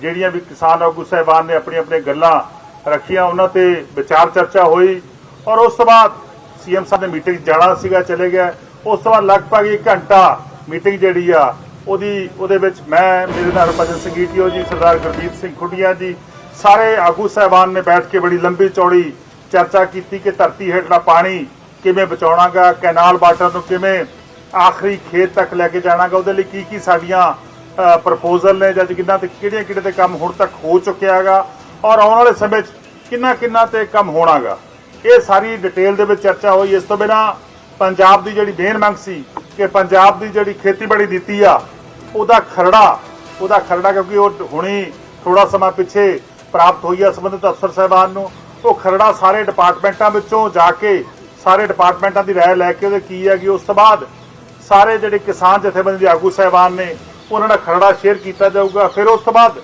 ਜਿਹੜੀਆਂ ਵੀ ਕਿਸਾਨ ਆਗੂ ਸਾਹਿਬਾਨ ਨੇ ਆਪਣੀਆਂ ਆਪਣੀਆਂ ਗੱਲਾਂ ਰੱਖੀਆਂ, ਉਹਨਾਂ ਤੇ ਵਿਚਾਰ ਚਰਚਾ ਹੋਈ ਔਰ ਉਸ ਤੋਂ ਬਾਅਦ ਸੀਐਮ ਸਾਹਿਬ ਨੇ ਮੀਟਿੰਗ ਜਾਣਾ ਸੀਗਾ, ਚਲੇ ਗਿਆ। ਉਸ ਤੋਂ ਬਾਅਦ ਲਗਭਗ 1 ਘੰਟਾ ਮੀਟਿੰਗ ਜਿਹੜੀ ਆ, ਉਹਦੀ, ਉਹਦੇ ਵਿੱਚ ਮੈਂ, ਮੇਰੇ ਨਾਲ ਹਰਭਜਨ ਸਿੰਘ ਈਟੀਓ ਜੀ, ਸਰਦਾਰ ਗੁਰਦੀਪ ਸਿੰਘ ਖੁੱਡੀਆਂ ਜੀ, ਸਾਰੇ ਆਗੂ ਸਾਹਿਬਾਨ ਨੇ ਬੈਠ ਕੇ ਬੜੀ ਲੰਬੀ ਚੌੜੀ ਚਰਚਾ ਕੀਤੀ ਕਿ ਧਰਤੀ ਹੇਠਲਾ ਪਾਣੀ ਕਿਵੇਂ ਬਚਾਉਣਾਗਾ, ਕੈਨਾਲ ਵਾਟਰ ਨੂੰ ਕਿਵੇਂ ਆਖਰੀ ਖੇਤ ਤੱਕ ਲੈ ਕੇ ਜਾਣਾਗਾ, ਉਹਦੇ ਲਈ ਕੀ ਕੀ ਸਾਡੀਆਂ ਪ੍ਰਪੋਜ਼ਲ ਨੇ ਜਾਂ ਕਿੰਨਾ ਤੇ ਕਿਹੜੀਆਂ ਕਿਹੜੇ ਤੇ ਕੰਮ ਹੁਣ ਤੱਕ ਹੋ ਚੁੱਕਿਆ ਹੈਗਾ ਔਰ ਆਉਣ ਵਾਲੇ ਸਮੇਂ 'ਚ ਕਿੰਨਾ ਕਿੰਨਾ ਤੇ ਕੰਮ ਹੋਣਾਗਾ। ਇਹ ਸਾਰੀ ਡਿਟੇਲ ਦੇ ਵਿੱਚ ਚਰਚਾ ਹੋਈ। ਇਸ ਤੋਂ ਬਿਨਾ ਪੰਜਾਬ ਦੀ ਜਿਹੜੀ ਮੇਨ ਮੰਗ ਸੀ ਕਿ ਪੰਜਾਬ ਦੀ ਜਿਹੜੀ ਖੇਤੀਬਾੜੀ ਨੀਤੀ ਆ, ਉਹਦਾ ਖਰੜਾ ਉਹਦਾ ਖਰੜਾ ਕਿਉਂਕਿ ਉਹ ਹੁਣੀ ਥੋੜਾ ਸਮਾਂ ਪਿੱਛੇ ਪ੍ਰਾਪਤ ਹੋਈ ਆ ਸੰਬੰਧਿਤ ਅਫਸਰ ਸਾਹਿਬਾਨ ਨੂੰ। ਉਹ ਖਰੜਾ ਸਾਰੇ ਡਿਪਾਰਟਮੈਂਟਾਂ ਵਿੱਚੋਂ ਜਾ ਕੇ ਸਾਰੇ ਡਿਪਾਰਟਮੈਂਟਾਂ ਦੀ ਰਾਏ ਲੈ ਕੇ ਉਹਦੇ ਕੀ ਹੈਗੀ। ਉਸ ਤੋਂ ਬਾਅਦ ਸਾਰੇ ਜਿਹੜੇ ਕਿਸਾਨ ਜਥੇਬੰਦੀ ਦੇ ਆਗੂ ਸਾਹਿਬਾਨ ਨੇ ਉਹਨਾਂ ਦਾ ਖਰੜਾ ਸ਼ੇਅਰ ਕੀਤਾ ਜਾਊਗਾ। ਫਿਰ ਉਸ ਤੋਂ ਬਾਅਦ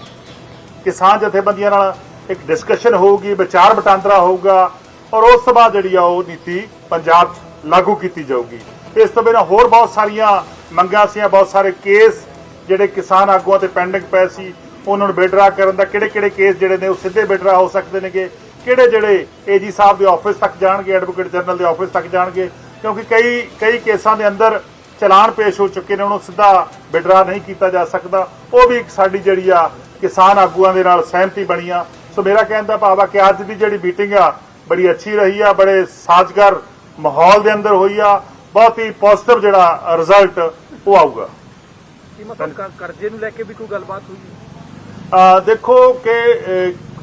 ਕਿਸਾਨ ਜਥੇਬੰਦੀਆਂ ਨਾਲ ਇੱਕ ਡਿਸਕਸ਼ਨ ਹੋਊਗੀ, ਵਿਚਾਰ ਵਟਾਂਦਰਾ ਹੋਊਗਾ ਔਰ ਉਸ ਤੋਂ ਬਾਅਦ ਜਿਹੜੀ ਆ ਉਹ ਨੀਤੀ ਪੰਜਾਬ 'ਚ ਲਾਗੂ ਕੀਤੀ ਜਾਊਗੀ। ਇਸ ਤੋਂ ਬਿਨਾਂ ਹੋਰ ਬਹੁਤ ਸਾਰੀਆਂ ਮੰਗਾਂ ਸੀ ਬਹੁਤ ਸਾਰੇ ਕੇਸ ਜਿਹੜੇ ਕਿਸਾਨ ਆਗੂਆਂ ਤੇ ਪੈਂਡਿੰਗ ਪਏ ਸੀ, ਉਹਨਾਂ ਨੂੰ ਬੇਡਰਾ ਕਰਨ ਦਾ ਕਿਹੜੇ ਕਿਹੜੇ ਕੇਸ ਜਿਹੜੇ ਨੇ ਉਹ ਸਿੱਧੇ ਬੇਡਰਾ ਹੋ ਸਕਦੇ ਨੇਗੇ? ਕਿਹੜੇ ਜਿਹੜੇ ਏਜੀ ਸਾਹਿਬ ਦੇ ਆਫਿਸ ਤੱਕ ਜਾਣਗੇ ਐਡਵੋਕੇਟ ਜਨਰਲ ਦੇ ਆਫਿਸ ਤੱਕ ਜਾਣਗੇ? ਕਿਉਂਕਿ ਕਈ ਕਈ ਕੇਸਾਂ ਦੇ ਅੰਦਰ ਚਲਾਨ ਪੇਸ਼ ਹੋ ਚੁੱਕੇ ਨੇ ਉਹਨੂੰ ਸਿੱਧਾ ਵਿਡਰਾ ਨਹੀਂ ਕੀਤਾ ਜਾ ਸਕਦਾ। ਉਹ ਵੀ ਸਾਡੀ ਜਿਹੜੀ ਆ ਕਿਸਾਨ ਆਗੂਆਂ ਦੇ ਨਾਲ ਸਹਿਮਤੀ ਬਣੀ ਆ। ਸੋ ਮੇਰਾ ਕਹਿਣ ਦਾ ਭਾਵ ਆ ਕਿ ਅੱਜ ਦੀ ਜਿਹੜੀ ਮੀਟਿੰਗ ਆ ਬੜੀ ਅੱਛੀ ਰਹੀ ਆ ਬੜੇ ਸਾਜ਼ਗਰ ਮਾਹੌਲ ਦੇ ਅੰਦਰ ਹੋਈ ਆ। ਬਹੁਤ ਹੀ ਪੋਜ਼ਿਟਿਵ ਜਿਹੜਾ ਰਿਜ਼ਲਟ ਉਹ ਆਊਗਾ। ਕੀ ਮਤਲਬ ਕਰ- ਕਰਜ਼ੇ ਨੂੰ ਲੈ ਕੇ ਵੀ ਕੋਈ ਗੱਲਬਾਤ ਹੋਈ ਦੇਖੋ ਕਿ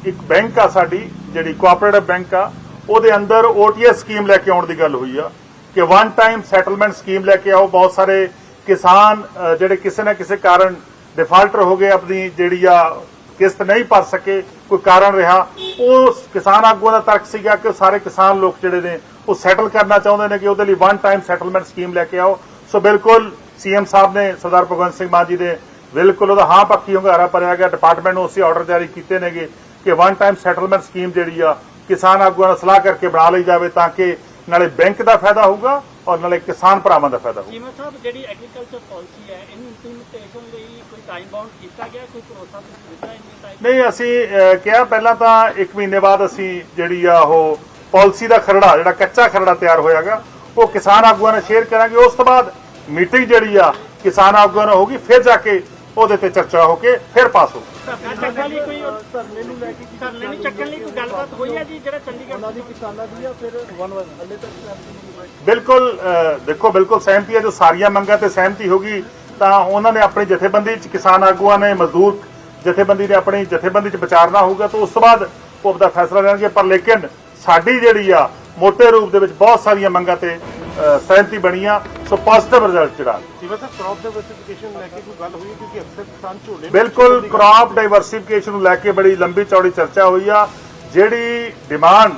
ਇੱਕ ਬੈਂਕ ਆ ਸਾਡੀ ਜਿਹੜੀ ਕੋਆਪਰੇਟਿਵ ਬੈਂਕ ਆ ਉਹਦੇ ਅੰਦਰ ਓਟੀਐਸ ਸਕੀਮ ਲੈ ਕੇ ਆਉਣ ਦੀ ਗੱਲ ਹੋਈ ਆ। ਕਿ ਵਨ ਟਾਈਮ ਸੈਟਲਮੈਂਟ ਸਕੀਮ ਲੈ ਕੇ ਆਓ, ਬਹੁਤ ਸਾਰੇ ਕਿਸਾਨ ਜਿਹੜੇ ਕਿਸੇ ਨਾ ਕਿਸੇ ਕਾਰਨ ਡਿਫਾਲਟਰ ਹੋ ਗਏ, ਆਪਣੀ ਜਿਹੜੀ ਆ ਕਿਸ਼ਤ ਨਹੀਂ ਭਰ ਸਕੇ, ਕੋਈ ਕਾਰਨ ਰਿਹਾ, ਉਹ ਕਿਸਾਨ ਆਗੂਆਂ ਦਾ ਤਰਕ ਸੀਗਾ ਕਿ ਉਹ ਸਾਰੇ ਕਿਸਾਨ ਲੋਕ ਜਿਹੜੇ ਨੇ, ਉਹ ਸੈਟਲ ਕਰਨਾ ਚਾਹੁੰਦੇ ਨੇ ਕਿ ਉਹਦੇ ਲਈ ਵਨ ਟਾਈਮ ਸੈਟਲਮੈਂਟ ਸਕੀਮ ਲੈ ਕੇ ਆਓ। ਸੋ ਬਿਲਕੁਲ ਸੀਐਮ ਸਾਹਿਬ ਨੇ, ਸਰਦਾਰ ਭਗਵੰਤ ਸਿੰਘ ਮਾਨ ਜੀ ਦੇ ਬਿਲਕੁਲ ਉਹਦਾ ਹਾਂ ਪੱਕੀ ਹੁੰਗਾਰਾ ਭਰਿਆ ਗਿਆ ਡਿਪਾਰਟਮੈਂਟ ਨੂੰ ਉਸੇ ਆਰਡਰ ਜਾਰੀ ਕੀਤੇ ਨੇਗੇ ਕਿ ਵਨ ਟਾਈਮ ਸੈਟਲਮੈਂਟ ਸਕੀਮ ਜਿਹੜੀ ਆ, ਕਿਸਾਨ ਆਗੂਆਂ ਨਾਲ ਸਲਾਹ ਕਰਕੇ ਬਣਾ ਲਈ ਜਾਵੇ ਤਾਂ ਕਿ ਨਾਲੇ ਬੈਂਕ ਦਾ ਫਾਇਦਾ ਹੋਊਗਾ ਔਰ ਨਾਲੇ ਕਿਸਾਨ ਭਰਾਵਾਂ ਦਾ ਫਾਇਦਾ ਹੋਊਗਾ। ਚੀਮਾ ਸਾਹਿਬ ਜਿਹੜੀ ਐਗਰੀਕਲਚਰ ਪਾਲਿਸੀ ਹੈ ਇਹਨੂੰ ਇੰਪਲੀਮੈਂਟੇਸ਼ਨ ਲਈ ਕੋਈ ਟਾਈਮ ਬਾਉਂਡ ਕੀਤਾ ਗਿਆ? ਕੋਈ ਭਰੋਸਾ ਦਿੱਤਾ ਇੰਨੇ ਟਾਈਮ ਨਹੀਂ ਅਸੀਂ ਕਿਹਾ ਪਹਿਲਾਂ ਤਾਂ 1 ਮਹੀਨੇ ਬਾਅਦ ਅਸੀਂ ਜਿਹੜੀ ਆ ਉਹ ਪਾਲਿਸੀ ਦਾ ਖਰੜਾ ਜਿਹੜਾ ਕੱਚਾ ਖਰੜਾ ਤਿਆਰ ਹੋਇਆਗਾ ਉਹ ਕਿਸਾਨ ਆਗੂਆਂ ਨਾਲ ਸ਼ੇਅਰ ਕਰਾਂਗੇ। ਉਸ ਤੋਂ ਬਾਅਦ ਮੀਟਿੰਗ ਜਿਹੜੀ ਆ ਕਿਸਾਨ ਆਗੂਆਂ ਨਾਲ ਹੋਗੀ ਫਿਰ ਜਾ ਕੇ ਉਹਦੇ ਤੇ ਚਰਚਾ ਹੋ ਕੇ ਫਿਰ ਪਾਸ ਹੋ ਧਰਨਾ ਚੱਕਣ ਲਈ ਕੋਈ ਧਰਨੇ ਨੂੰ ਲੈ ਕੇ ਧਰਨੇ ਨੂੰ ਚੱਕਣ ਲਈ ਕੋਈ ਗੱਲਬਾਤ ਹੋਈ ਹੈ ਜੀ ਜਿਹੜਾ ਚੰਡੀਗੜ੍ਹ ਦੀ ਕਿਸਾਨਾਂ ਦੀ ਆ ਫਿਰ ਵਨ ਵਨ ਹਲੇ ਤੱਕ ਸਹਿਮਤੀ ਨਹੀਂ ਹੋਈ। ਬਿਲਕੁਲ ਦੇਖੋ ਬਿਲਕੁਲ ਸਹਿਮਤੀ ਹੈ ਜੋ ਸਾਰੀਆਂ ਮੰਗਾਂ ਤੇ ਸਹਿਮਤੀ ਹੋਗੀ ਤਾਂ ਉਹਨਾਂ ਨੇ ਆਪਣੀ ਜਥੇਬੰਦੀ ਚ ਕਿਸਾਨ ਆਗੂਆਂ ਨੇ ਮਜ਼ਦੂਰ ਜਥੇਬੰਦੀ ਨੇ ਆਪਣੀ ਜਥੇਬੰਦੀ ਚ ਵਿਚਾਰਨਾ ਹੋਊਗਾ ਤਾਂ ਉਸ ਤੋਂ ਬਾਅਦ ਉਹ ਆਪਦਾ ਫੈਸਲਾ ਲੈਣਗੇ ਪਰ ਲੇਕਿਨ ਸਾਡੀ ਜਿਹੜੀ ਆ ਮੋٹے ਰੂਪ ਦੇ ਵਿੱਚ ਬਹੁਤ ਸਾਰੀਆਂ ਮੰਗਾਂ ਤੇ ਸਹਿਮਤੀ ਬਣੀ ਆ ਸੋ ਪੋਜ਼ਿਟਿਵ ਰਿਜ਼ਲਟ ਜਿਹੜਾ ਜਿਵੇਂ ਸਰ ਕ੍ਰੌਪ ਡਾਈਵਰਸਿਫਿਕੇਸ਼ਨ ਲੈ ਕੇ ਕੋਈ ਗੱਲ ਹੋਈ ਕਿਉਂਕਿ ਅਕਸਰ ਕਿਸਾਨ ਝੋਲੇ ਬਿਲਕੁਲ ਕ੍ਰਾਪ ਡਾਈਵਰਸਿਫਿਕੇਸ਼ਨ ਨੂੰ ਲੈ ਕੇ ਬੜੀ ਲੰਬੀ ਚੌੜੀ ਚਰਚਾ ਹੋਈ ਆ। ਜਿਹੜੀ ਡਿਮਾਂਡ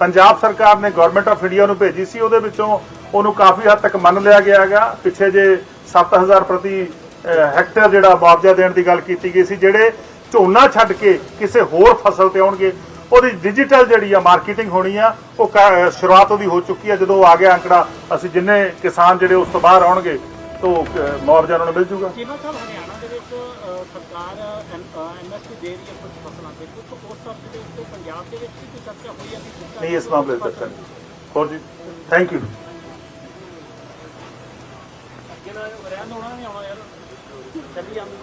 ਪੰਜਾਬ ਸਰਕਾਰ ਨੇ ਗਵਰਨਮੈਂਟ ਆਫ ਇੰਡੀਆ ਨੂੰ ਭੇਜੀ ਸੀ ਉਹਦੇ ਵਿੱਚੋਂ ਉਹਨੂੰ ਕਾਫੀ ਹੱਦ ਤੱਕ ਮੰਨ ਲਿਆ ਗਿਆ ਹੈਗਾ। ਪਿੱਛੇ ਜੇ 7000 ਪ੍ਰਤੀ ਹੈਕਟੇਅਰ ਜਿਹੜਾ ਮੁਆਵਜ਼ਾ ਦੇਣ ਦੀ ਗੱਲ ਕੀਤੀ ਗਈ ਸੀ ਜਿਹੜੇ ਝੋਨਾ ਛੱਡ ਕੇ ਕਿਸੇ ਹੋਰ ਫਸਲ ਤੇ ਆਉਣਗੇ ਉਹਦੀ ਡਿਜੀਟਲ ਜਿਹੜੀ ਆ ਮਾਰਕੀਟਿੰਗ ਹੋਣੀ ਆ ਉਹ ਸ਼ੁਰੂਆਤ ਉਹਦੀ ਹੋ ਚੁੱਕੀ ਆ। ਜਦੋਂ ਆ ਗਿਆ ਅੰਕੜਾ ਅਸੀਂ ਜਿੰਨੇ ਕਿਸਾਨ ਜਿਹੜੇ ਉਸ ਤੋਂ ਬਾਹਰ ਆਉਣਗੇ ਤੋਂ ਮੁਆਵਜ਼ਾ ਉਹਨਾਂ ਨੂੰ ਮਿਲ ਜੂਗਾ। ਚੀਮਾ ਸਾਹਿਬ ਹਰਿਆਣਾ ਦੇ ਵਿੱਚ ਸਰਕਾਰ ਐਮਐਸਪੀ ਦੇ ਰਹੀ ਹੈ ਕੁਝ ਫਸਲਾਂ ਤੇ ਕੁਝ ਉਸ ਤਰ੍ਹਾਂ ਦੇ ਉੱਤੇ ਪੰਜਾਬ ਦੇ ਵਿੱਚ ਵੀ ਚਰਚਾ ਹੋਈ ਹੈ ਨਹੀਂ ਇਸ ਮਾਮਲੇ ਤੇ ਚਰਚਾ ਹੋਰ ਜੀ? ਥੈਂਕ ਯੂ ਜਿਹੜਾ ਰਹਿਣ ਹੋਣਾ ਨਹੀਂ ਆਉਣਾ ਯਾਰ। ਚੱਲੀ ਜਾਂਦੀ।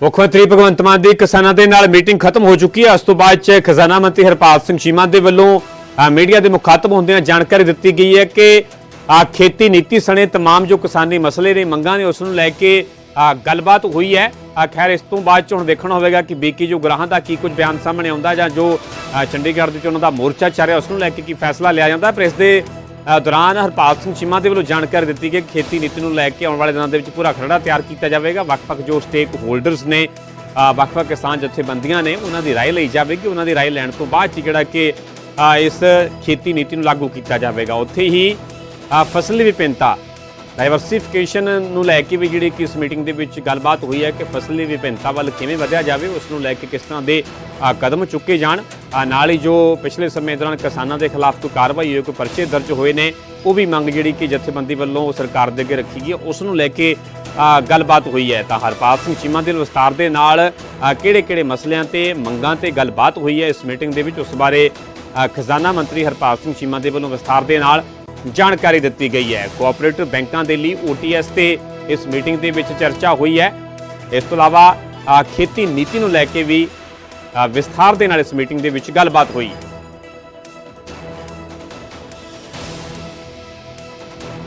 ਮੁੱਖ ਮੰਤਰੀ ਭਗਵੰਤ ਮਾਨ ਦੀ ਕਿਸਾਨਾਂ ਦੇ ਨਾਲ ਮੀਟਿੰਗ ਖਤਮ ਹੋ ਚੁੱਕੀ ਹੈ ਉਸ ਤੋਂ ਬਾਅਦ ਚ ਖਜ਼ਾਨਾ ਮੰਤਰੀ ਹਰਪਾਲ ਸਿੰਘ ਚੀਮਾ ਦੇ ਵੱਲੋਂ ਅ, ਮੀਡੀਆ ਦੇ ਮੁਖਾਤਬ ਹੁੰਦਿਆਂ ਜਾਣਕਾਰੀ ਦਿੱਤੀ ਗਈ ਹੈ ਕਿ ਆ ਖੇਤੀ ਨੀਤੀ ਸਣੇ तमाम ਜੋ ਕਿਸਾਨੀ ਮਸਲੇ ਨੇ ਮੰਗਾਂ ਨੇ ਉਸ ਨੂੰ ਲੈ ਕੇ ਅ, ਗੱਲਬਾਤ ਹੋਈ ਹੈ ਆ ਖੈਰ ਇਸ ਤੋਂ ਬਾਅਦ ਚ ਹੁਣ ਦੇਖਣਾ ਹੋਵੇਗਾ ਕਿ ਬੀਕੀ ਜੋ ਗ੍ਰਾਹਾਂ ਦਾ ਕੀ ਕੁਝ ਬਿਆਨ ਸਾਹਮਣੇ ਆਉਂਦਾ ਜਾਂ ਜੋ ਅ, ਚੰਡੀਗੜ੍ਹ ਦੇ ਵਿੱਚ ਉਹਨਾਂ ਦਾ ਮੋਰਚਾ ਚੱਲ ਰਿਹਾ ਉਸ ਨੂੰ ਲੈ ਕੇ ਕੀ ਫੈਸਲਾ ਲਿਆ ਜਾਂਦਾ ਪਰ ਇਸ ਦੇ ਅ, ਦੌਰਾਨ ਹਰਪਾਲ ਸਿੰਘ ਚੀਮਾ ਦੇ ਵੱਲੋਂ ਜਾਣਕਾਰੀ ਦਿੱਤੀ ਗਈ ਕਿ ਖੇਤੀ ਨੀਤੀ ਨੂੰ ਲੈ ਕੇ ਆਉਣ ਵਾਲੇ ਦਿਨਾਂ ਦੇ ਵਿੱਚ ਪੂਰਾ ਖਰੜਾ ਤਿਆਰ ਕੀਤਾ ਜਾਵੇਗਾ ਵੱਖ-ਵੱਖ ਜੋ ਸਟੇਕ ਹੋਲਡਰਸ ਨੇ ਅ, ਵੱਖ-ਵੱਖ ਕਿਸਾਨ ਜਥੇਬੰਦੀਆਂ ਨੇ ਉਹਨਾਂ ਦੀ رائے ਲਈ ਜਾਵੇਗੀ ਉਹਨਾਂ ਦੀ رائے ਲੈਣ ਤੋਂ ਬਾਅਦ 'ਚ ਜਿਹੜਾ ਕਿ ਅ, ਇਸ ਖੇਤੀ ਨੀਤੀ ਨੂੰ ਲਾਗੂ ਕੀਤਾ ਜਾਵੇਗਾ ਉੱਥੇ ਹੀ ਅ, ਫਸਲੀ ਵਿਭਿੰਨਤਾ ਡਾਈਵਰਸਿਫਿਕੇਸ਼ਨ ਨੂੰ ਲੈ ਕੇ ਵੀ ਜਿਹੜੀ ਕਿ ਇਸ ਮੀਟਿੰਗ ਦੇ ਵਿੱਚ ਗੱਲਬਾਤ ਹੋਈ ਹੈ ਕਿ ਫਸਲੀ ਵਿਭਿੰਨਤਾ ਵੱਲ ਕਿਵੇਂ ਵਧਿਆ ਜਾਵੇ, ਉਸ ਨੂੰ ਲੈ ਕੇ ਕਿਸ ਤਰ੍ਹਾਂ ਦੇ ਕਦਮ ਚੁੱਕੇ ਜਾਣ। ਨਾਲ ਹੀ ਜੋ ਪਿਛਲੇ ਸਮੇਂ ਦੌਰਾਨ ਕਿਸਾਨਾਂ ਦੇ ਖਿਲਾਫ ਕੋਈ ਕਾਰਵਾਈ ਹੋਈ, ਕੋਈ ਪਰਚੇ ਦਰਜ ਹੋਏ ਨੇ, ਉਹ ਵੀ ਮੰਗ ਜਿਹੜੀ ਕਿ ਜਥੇਬੰਦੀ ਵੱਲੋਂ ਸਰਕਾਰ ਦੇ ਅੱਗੇ ਰੱਖੀ ਗਈ ਹੈ, ਉਸ ਨੂੰ ਲੈ ਕੇ ਗੱਲਬਾਤ ਹੋਈ ਹੈ। ਤਾਂ ਹਰਪਾਲ ਸਿੰਘ ਚੀਮਾ ਦੇ ਵਿਸਤਾਰ ਦੇ ਨਾਲ ਕਿਹੜੇ-ਕਿਹੜੇ ਮਸਲਿਆਂ ਤੇ, ਮੰਗਾਂ ਤੇ ਗੱਲਬਾਤ ਹੋਈ ਹੈ ਇਸ ਮੀਟਿੰਗ ਦੇ ਵਿੱਚ, ਉਸ ਬਾਰੇ ਖਜ਼ਾਨਾ ਮੰਤਰੀ ਹਰਪਾਲ ਸਿੰਘ ਚੀਮਾ ਦੇ ਵੱਲੋਂ ਵਿਸਤਾਰ ਦੇ ਨਾਲ ਜਾਣਕਾਰੀ ਦਿੱਤੀ ਗਈ ਹੈ। ਕੋਆਪਰੇਟਿਵ ਬੈਂਕਾਂ ਦੇ ਲਈ OTS ਤੇ ਇਸ ਮੀਟਿੰਗ ਦੇ ਵਿੱਚ ਚਰਚਾ ਹੋਈ ਹੈ। ਇਸ ਤੋਂ ਇਲਾਵਾ ਖੇਤੀ ਨੀਤੀ ਨੂੰ ਲੈ ਕੇ ਵੀ ਵਿਸਥਾਰ ਦੇ ਨਾਲ ਇਸ ਮੀਟਿੰਗ ਦੇ ਵਿੱਚ ਗੱਲਬਾਤ ਹੋਈ।